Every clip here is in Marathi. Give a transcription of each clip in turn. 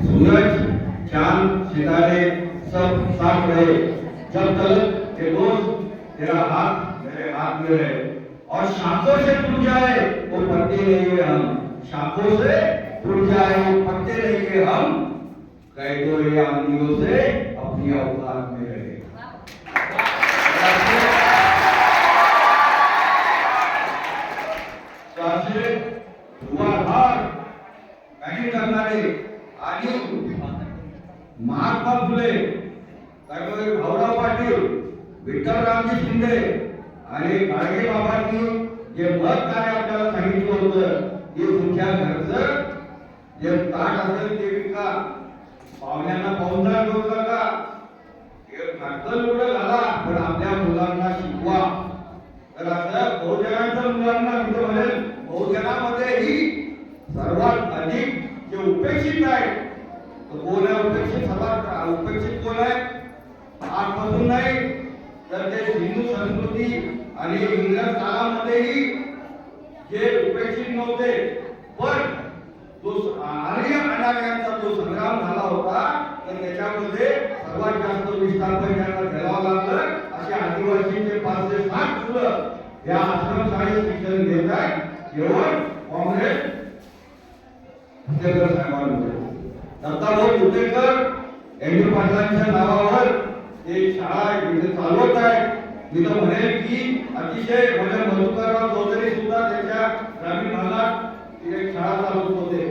सूरज चांद सितारे सब साथ रहे। जब तक ये दोस्त तेरा हाथ मेरे हाथ में रहे। और शाखों से टूट जाए वो पत्ते नहीं हुए हम। शाखों से टूट जाए वो पत्ते नहीं हुए हम कैदों या आंधियों से अपनी औकात में रहे असे धुवाधार काही करणारे आणि महात्मा फुले त्यामुळे भाऊराव पाटील विठ्ठलरामजी शिंदे आणि गाडगे बाबांनी जे मत कार्य आपल्याला सांगितलं होतं की तुमच्या घरचं जे ताट असेल ते विका. पाहुण्यांना पाहुणचार करू नका हे घरचं लुगडं घाला पण आपल्या मुलांना शिकवा. तर असं बहुजनांच्या मुलांना मी म्हणेल बहुजनामध्येही सर्वात अधिक जे उपेक्षित आहे कोण आहे उपेक्षित? सभा उपेक्षित कोण आहे? आजपासून नाही तर ते हिंदू संस्कृती आणि इंग्रज काळामध्येही जे उपेक्षित नव्हते. पण जो आर्य अनार्यांचा जो संग्राम झाला होता तर त्याच्यामध्ये सर्वात जास्त विस्थापन त्यांना घ्यावं लागलं. असे आदिवासीचे पाच ते सात मुलं या आश्रमशाळेत शिक्षण घेत आहेत. केवळ काँग्रेस साहेबांमुळे दत्ताभाऊ कुटेकर यांनी पाटलांच्या नावावर एक शाळा इथे चालवत आहे. मी तर म्हणेल की अतिशय म्हणजे मधुकरराव चौधरी सुद्धा त्याच्या ग्रामीण भागात एक शाळा चालवत होते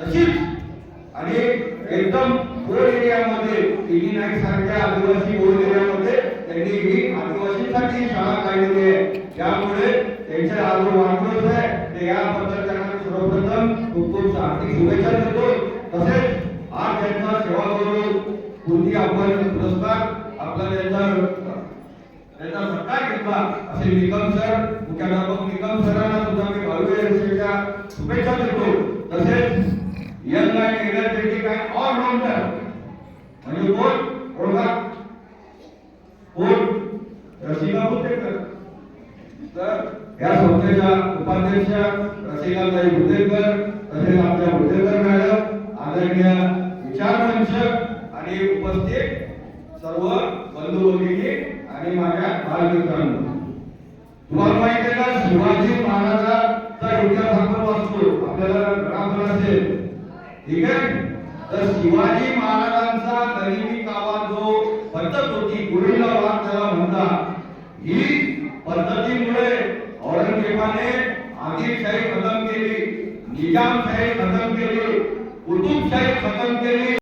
तशीच आणि एकदम बोर एरियामध्ये तिन्ही नाईक सारख्या आदिवासी बोर एरियामध्ये त्यांनी ही आदिवासींसाठी शाळा काढलेली आहे. त्यामुळे त्यांच्या आज वाढदिवस आहे. ते याबद्दल त्यांना सर्वप्रथम खूप खूप हार्दिक शुभेच्छा सत्कार असे निकम सर मुख्याध्यापक निकम सरांना सुद्धा मी भावी वर्षाच्या शुभेच्छा देतो. तसेच young and energetic and allrounder म्हणजे कोण? ओळखा कोण? रसिका भुतेकर तर या संस्थेच्या उपाध्यक्ष रसिकाताई भुतेकर तसेच आमच्या भुतेकर मॅडम आदरणीय विचारमंच आणि उपस्थित सर्व बंधू भगिनी आणि माझ्या बालमित्रांनो तुम्हाला माहीत आहे का शिवाजी महाराजांचा इतिहास आपण वाचतो आपल्याला असेल. ठीक आहे? तर शिवाजी महाराजांचा गरिबी कावा जो पद्धत होती गुरुला वाद त्याला म्हणतात ही पद्धतीमुळे औरंगजेबाने आदिलशाही खतम केली निजामशाही खतम केली कुतुबशाही खतम केली.